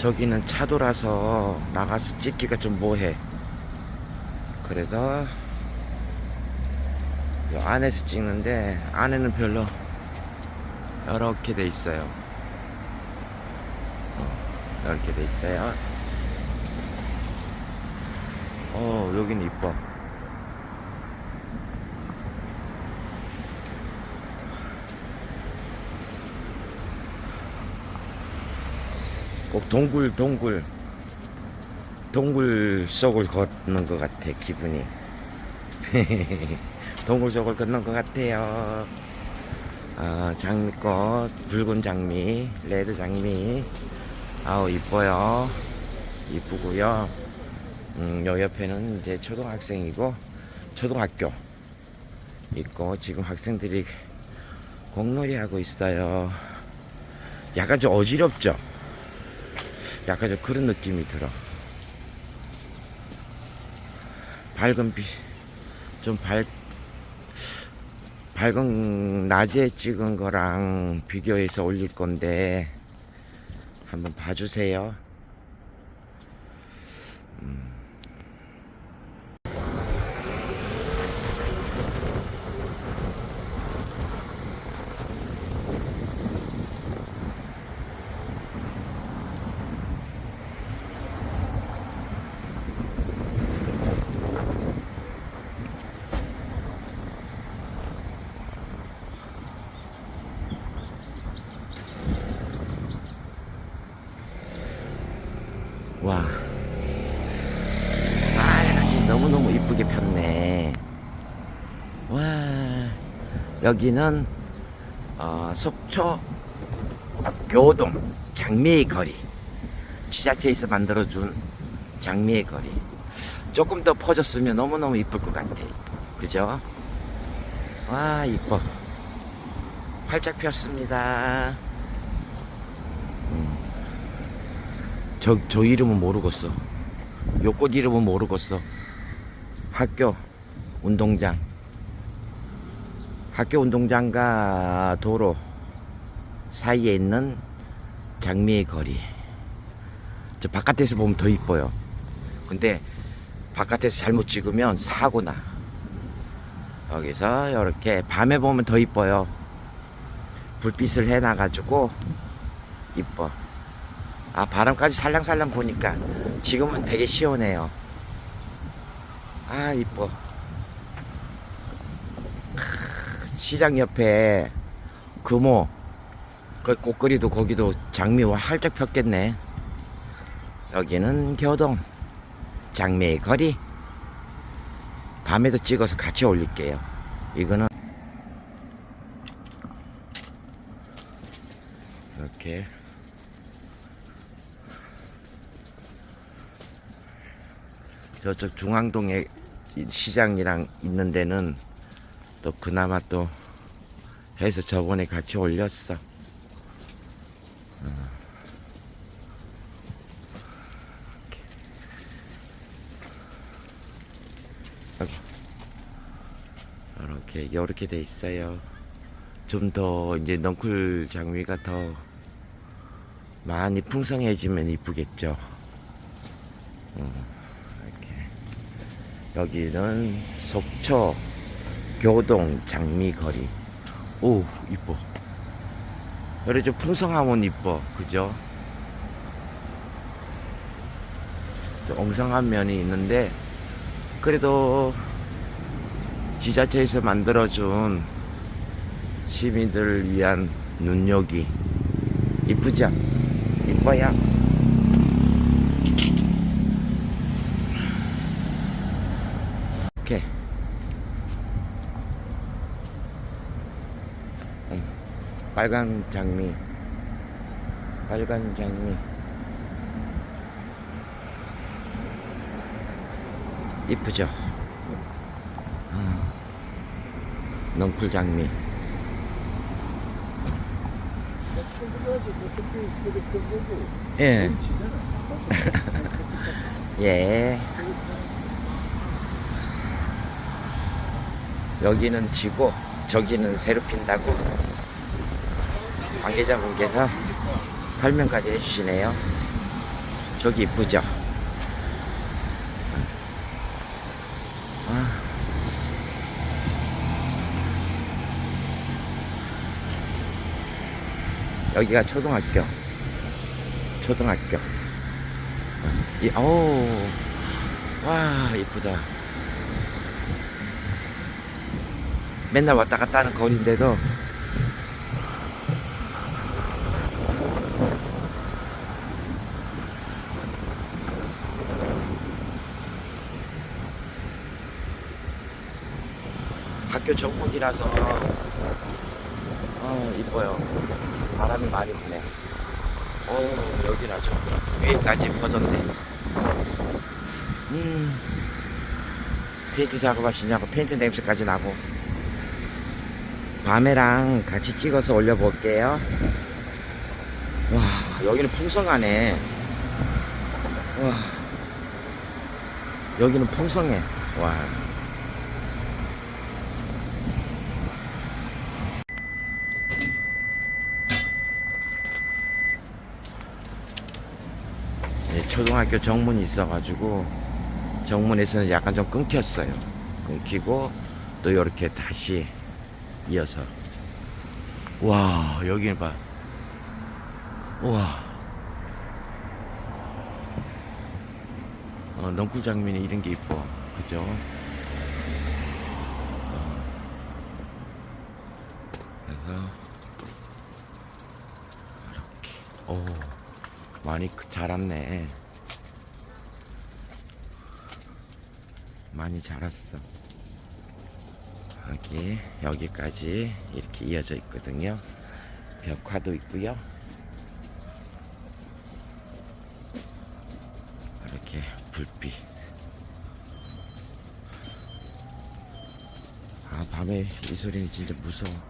저기는 차도라서 나가서 찍기가 좀 뭐해. 그래서 요 안에서 찍는데 안에는 별로 이렇게 돼 있어요. 어, 이렇게 돼 있어요. 어, 여긴 이뻐. 꼭 동굴 동굴 동굴 속을 걷는 것 같아 기분이. 동굴 속을 걷는 것 같아요. 아, 장미꽃 붉은 장미 레드 장미. 아우 이뻐요. 이쁘고요. 음, 요 옆에는 이제 초등학생이고 초등학교 있고 지금 학생들이 공놀이 하고 있어요. 약간 좀 어지럽죠 약간 좀 그런 느낌이 들어. 밝은 빛, 좀 밝, 밝은 낮에 찍은 거랑 비교해서 올릴 건데, 한번 봐주세요. 와. 아, 너무너무 이쁘게 폈네. 와. 여기는, 어, 속초 교동 장미의 거리. 지자체에서 만들어준 장미의 거리. 조금 더 퍼졌으면 너무너무 이쁠 것 같아. 그죠? 와, 이뻐. 활짝 폈습니다. 저, 저 이름은 모르겠어. 요 꽃 이름은 모르겠어. 학교 운동장. 학교 운동장과 도로 사이에 있는 장미의 거리. 저 바깥에서 보면 더 이뻐요. 근데 바깥에서 잘못 찍으면 사고 나. 여기서 이렇게 밤에 보면 더 이뻐요. 불빛을 해놔가지고 이뻐. 아 바람까지 살랑살랑 보니까 지금은 되게 시원해요. 아 이뻐. 크, 시장 옆에 금호 그 꽃거리도 거기도 장미와 활짝 폈겠네. 여기는 교동 장미의 거리. 밤에도 찍어서 같이 올릴게요. 이거는 이렇게 저쪽 중앙동에 이 시장이랑 있는 데는 또 그나마 또 해서 저번에 같이 올렸어. 어. 이렇게 이렇게 돼 있어요. 좀 더 이제 넝쿨 장미가 더 많이 풍성해지면 이쁘겠죠. 어. 여기는 속초 교동 장미거리. 오, 이뻐. 여기 좀 풍성하면 이뻐. 그죠? 좀 엉성한 면이 있는데, 그래도 지자체에서 만들어준 시민들을 위한 눈여기. 이쁘죠? 이뻐요. 이렇게 음, 빨간 장미. 빨간 장미. 이쁘죠? 아, 넝쿨 장미. 예. 예. 여기는 지고 저기는 새로 핀다고 관계자분께서 설명까지 해주시네요. 저기 이쁘죠? 아. 여기가 초등학교. 초등학교. 이, 오, 와, 이쁘다. 맨날 왔다 갔다 하는 거리인데도. 학교 정문이라서 어 이뻐요. 바람이 많이 부네. 어 여긴 아주 위에까지 퍼졌네. 음. 페인트 작업하시냐고 페인트 냄새까지 나고 밤에랑 같이 찍어서 올려볼게요. 와 여기는 풍성하네. 와 여기는 풍성해. 와. 네, 초등학교 정문이 있어가지고 정문에서는 약간 좀 끊겼어요. 끊기고 또 이렇게 다시 이어서 와 여기 봐. 와. 어, 넝쿨 장면이 이런 게 이뻐. 그죠? 어. 그래서 이렇게 오 많이 크- 자랐네. 많이 자랐어. 여기 여기까지 이렇게 이어져 있거든요. 벽화도 있고요. 이렇게 불빛. 아 밤에 이 소리는 진짜 무서워.